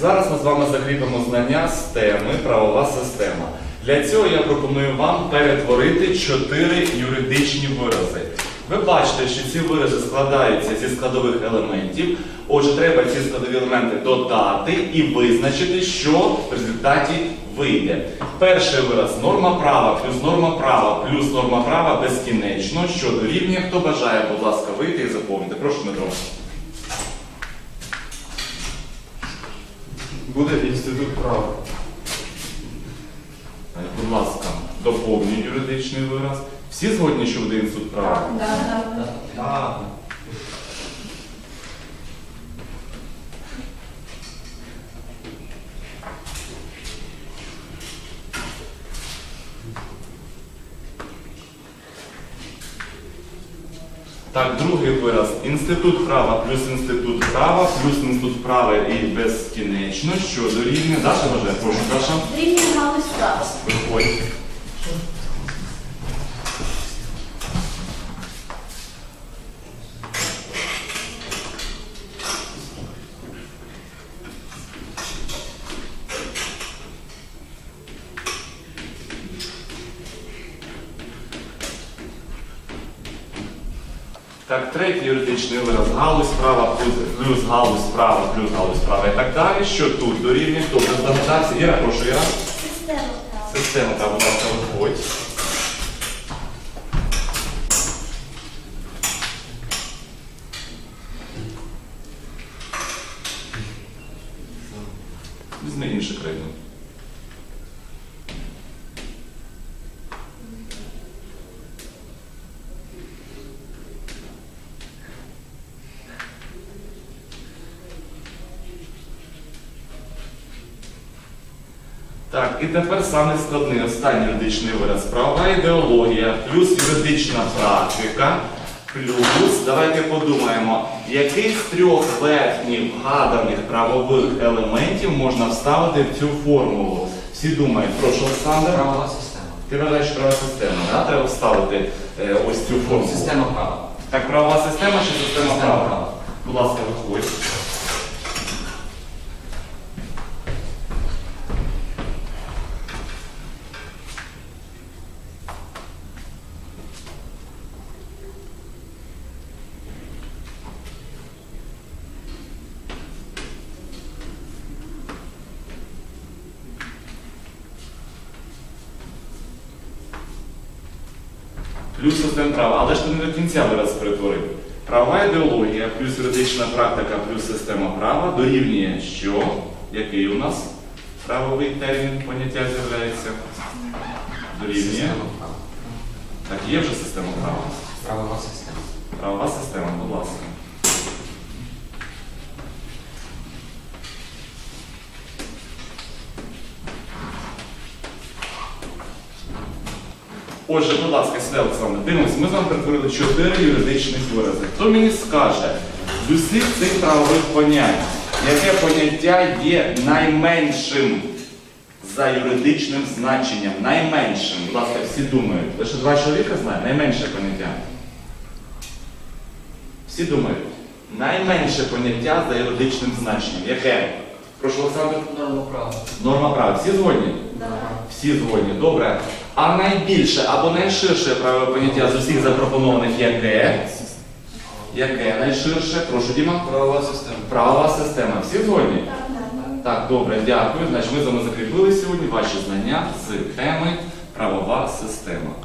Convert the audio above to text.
Зараз ми з вами закріпимо знання з теми правова система. Для цього я пропоную вам перетворити чотири юридичні вирази. Ви бачите, що ці вирази складаються зі складових елементів. Отже, треба ці складові елементи додати і визначити, що в результаті вийде. Перший вираз норма права плюс норма права плюс норма права безкінечно, що дорівнює. Хто бажає, будь ласка, вийти і заповнити. Прошу, Дмитро. Буде інститут права. Будь ласка, доповнюю юридичний вираз. Всі згодні, що буде інститут права? Так. Так, другий вираз. Інститут права плюс інститут права плюс інститут права і безкінечно, що дорівнює. Даша вважає, прошу, Даша. Рівня галузь права. Виходь. Так, третій юридичний вираз галузь права плюс, галузь права плюс галузь права і так далі. Що тут дорівнює? Вже здогадався? Іра, прошу, Іра. Система права. Система, так, будь ласка, виходь. Візьми інше країну. Так, і тепер саме складний останній юридичний вираз. Правова ідеологія плюс юридична практика. Плюс, давайте подумаємо, який з трьох верхніх вгаданих правових елементів можна вставити в цю формулу? Всі думають, прошу, Олександр. Правова система. Ти вважаєш правова система, да? треба вставити е, ось цю формулу. Система права. Так, правова система чи система Система права? права. Будь ласка, виходь. Плюс систем права, але ж ти не до кінця вираз перетворив. Правова ідеологія плюс юридична практика плюс система права дорівнює що? Який у нас правовий термін поняття з'являється? Дорівнює. Так, є вже система права. Правова система. Правова система, будь ласка. Отже, будь ласка, сюди, Олександр, дивимось, ми з вами перетворили чотири юридичних вирази. Хто мені скаже, з усіх цих правових понять, яке поняття є найменшим за юридичним значенням? Найменшим. Будь ласка, всі думають. Лише два чоловіка знають найменше поняття. Всі думають, найменше поняття за юридичним значенням. Яке? Прошу, Олександр. Норма права. Норма права. Всі згодні? Да. Всі згодні. Добре. А найбільше або найширше правове поняття з усіх запропонованих яке? Яке найширше? Прошу, Діма. Правова система. Правова система. Всі згодні? Так, так. Так, добре, дякую. Значить, ми з вами закріпили сьогодні ваші знання з теми правова система.